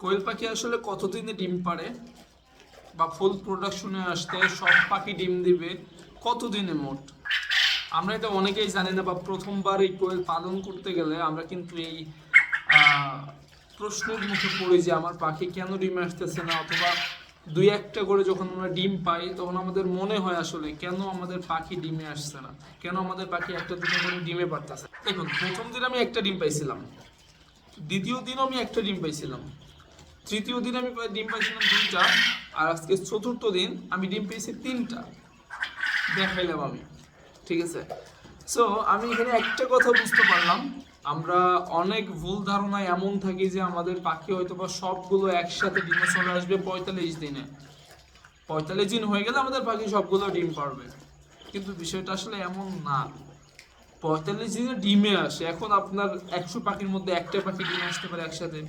কোয়েল পাখি আসলে কতদিনে ডিম পারে বা ফুল প্রোডাকশনে আসতে সব পাখি ডিম দিবে কতদিনে মোট? আমরা এটা অনেকেই জানি না, বা প্রথমবার এই কোয়েল পালন করতে গেলে আমরা কিন্তু এই প্রশ্নের মুখে পড়ি যে আমার পাখি কেন ডিমে আসতেছে না? অথবা দুই একটা করে যখন আমরা ডিম পাই, তখন আমাদের মনে হয় আসলে কেন আমাদের পাখি ডিমে আসছে না? কেন আমাদের পাখি একটা দুটো করে ডিমে পারতেছে দেখুন, প্রথম দিন আমি একটা ডিম পাইছিলাম। দ্বিতীয় দিনও আমি একটা ডিম পাইছিলাম। তৃতীয় দিন আমি ডিম পাইছিলাম দুইটা, আর আজকে চতুর্থ দিন আমি ডিম পেয়েছি তিনটা। দেখাইলাম আমি, ঠিক আছে? সো আমি এখানে একটা কথা বুঝতে পারলাম। আমরা অনেক ভুল ধারণায় এমন থাকি যে আমাদের পাখি হয়তো বা সবগুলো একসাথে ডিমে চলে আসবে পঁয়তাল্লিশ দিনে। পঁয়তাল্লিশ দিন হয়ে গেলে আমাদের পাখি সবগুলো ডিম পারবে। কিন্তু বিষয়টা আসলে এমন না। পঁয়তাল্লিশ দিনে ডিমে আসে। এখন আপনার একশো পাখির মধ্যে একটা পাখি ডিমে আসতে পারে একসাথে,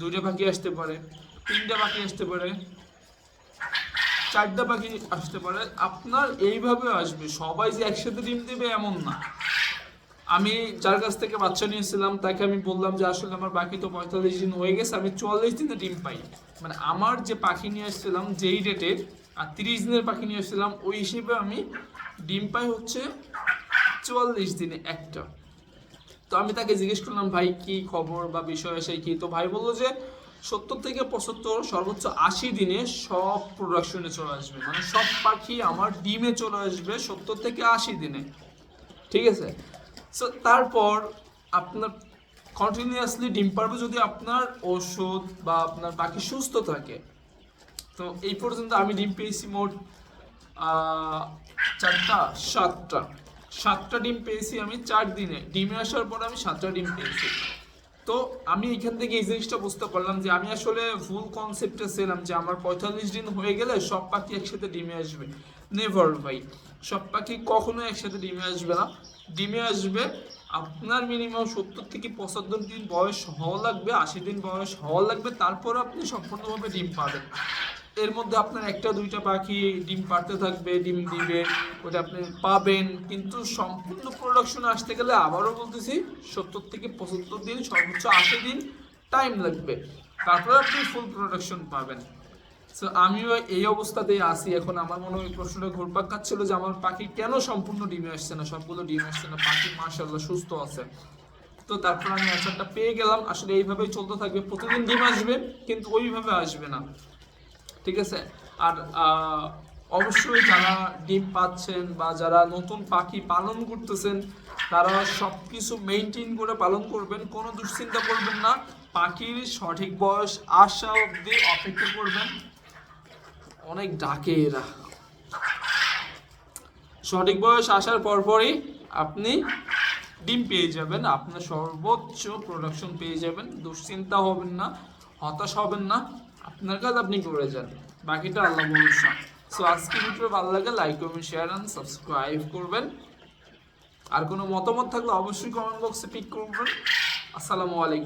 দুইটা পাখি আসতে পারে, তিনটা পাখি আসতে পারে, চারটা পাখি আসতে পারে। আপনার এইভাবে আসবে। সবাই যে একসাথে ডিম দেবে এমন না। আমি যার কাছ থেকে বাচ্চা নিয়েছিলাম, তাকে আমি বললাম যে, আসলে আমার বাকি তো পঁয়তাল্লিশ দিন হয়ে গেছে, আমি চুয়াল্লিশ দিনে ডিম পাই। মানে আমার যে পাখি নিয়ে আসছিলাম, যেই ডেটের আর তিরিশ দিনের পাখি নিয়ে এসেছিলাম ওই হিসেবে আমি ডিম পাই হচ্ছে চুয়াল্লিশ দিনে একটা। তো আমি তাকে জিজ্ঞেস করলাম, ভাই, কি খবর বা বিষয় সেই কি? তো ভাই বলল যে, সত্তর থেকে পঁচাত্তর, সর্বোচ্চ আশি দিনে সব প্রোডাকশনে চলে আসবে। মানে সব পাখি আমার ডিমে চলে আসবে সত্তর থেকে আশি দিনে। ঠিক আছে? সো তারপর আপনার কন্টিনিউয়াসলি ডিম পারবে যদি আপনার ওষুধ বা আপনার পাখি সুস্থ থাকে। তো এই পর্যন্ত আমি ডিম পেয়েছি মোট চারটা, সাতটা। সাতটা ডিম পেয়েছি আমি চার দিনে। ডিমে আসার পর আমি সাতটা ডিম পেয়েছি। তো আমি এখান থেকে এই জিনিসটা বুঝতে পারলাম যে আমি আসলে ভুল কনসেপ্টে ছিলাম যে আমার পঁয়তাল্লিশ দিন হয়ে গেলে সব পাখি একসাথে ডিমে আসবে। নেভার ভাই। সব পাখি কখনো একসাথে ডিমে আসবে না। ডিমে আসবে, আপনার মিনিমাম সত্তর থেকে পঁচাত্তর দিন বয়স হওয়া লাগবে, আশি দিন বয়স হওয়া লাগবে, তারপর আপনি সম্পূর্ণভাবে ডিম পাবেন। এর মধ্যে আপনার একটা, দুইটা পাখি ডিম পাড়তে থাকবে, ডিম দিবে, ওটা আপনি পাবেন। কিন্তু সম্পূর্ণ প্রোডাকশন আসতে গেলে আবারও বলতেছি, সত্তর থেকে পঁচাত্তর দিন, সর্বোচ্চ আশি দিন টাইম লাগবে। তারপরে আপনি ফুল প্রোডাকশন পাবেন। সো আমিও এই অবস্থাতেই আসি এখন আমার মনে হয় প্রশ্নটা ঘুরপাক খাচ্ছিল যে আমার পাখি কেন সম্পূর্ণ ডিমে আসছে না? সবগুলো ডিমে আসছে না? পাখি মার্শাল্লাহ সুস্থ আছে। তো তারপর আমি অ্যান্সারটা পেয়ে গেলাম। আসলে এইভাবেই চলতে থাকবে। প্রতিদিন ডিম আসবে, কিন্তু ওইভাবে আসবে না। ঠিক আছে? আর অবশ্যই যারা ডিম পাচ্ছেন বা যারা নতুন পাখি পালন করতেছেন, তারা সব কিছু মেনটেন করে পালন করবেন। কোনো দুশ্চিন্তা করবেন না। পাখির সঠিক বয়স আসা অবধি অপেক্ষা করবেন। অনেক ডাকে এরা। সঠিক বয়স আসার পরপরই আপনি ডিম পেয়ে যাবেন। আপনার সর্বোচ্চ প্রোডাকশন পেয়ে যাবেন। দুশ্চিন্তা হবেন না। হতাশ হবেন না। আপনার কাজ আপনি করে যান। বাকিটা আল্লাহ ভরসা। সো আজকে ভিডিও ভালো লাগে লাইক করবেন শেয়ার অ্যান্ড সাবস্ক্রাইব করবেন। আর কোনো মতামত থাকলে অবশ্যই কমেন্ট বক্সে পিক করবেন। আসসালামু আলাইকুম।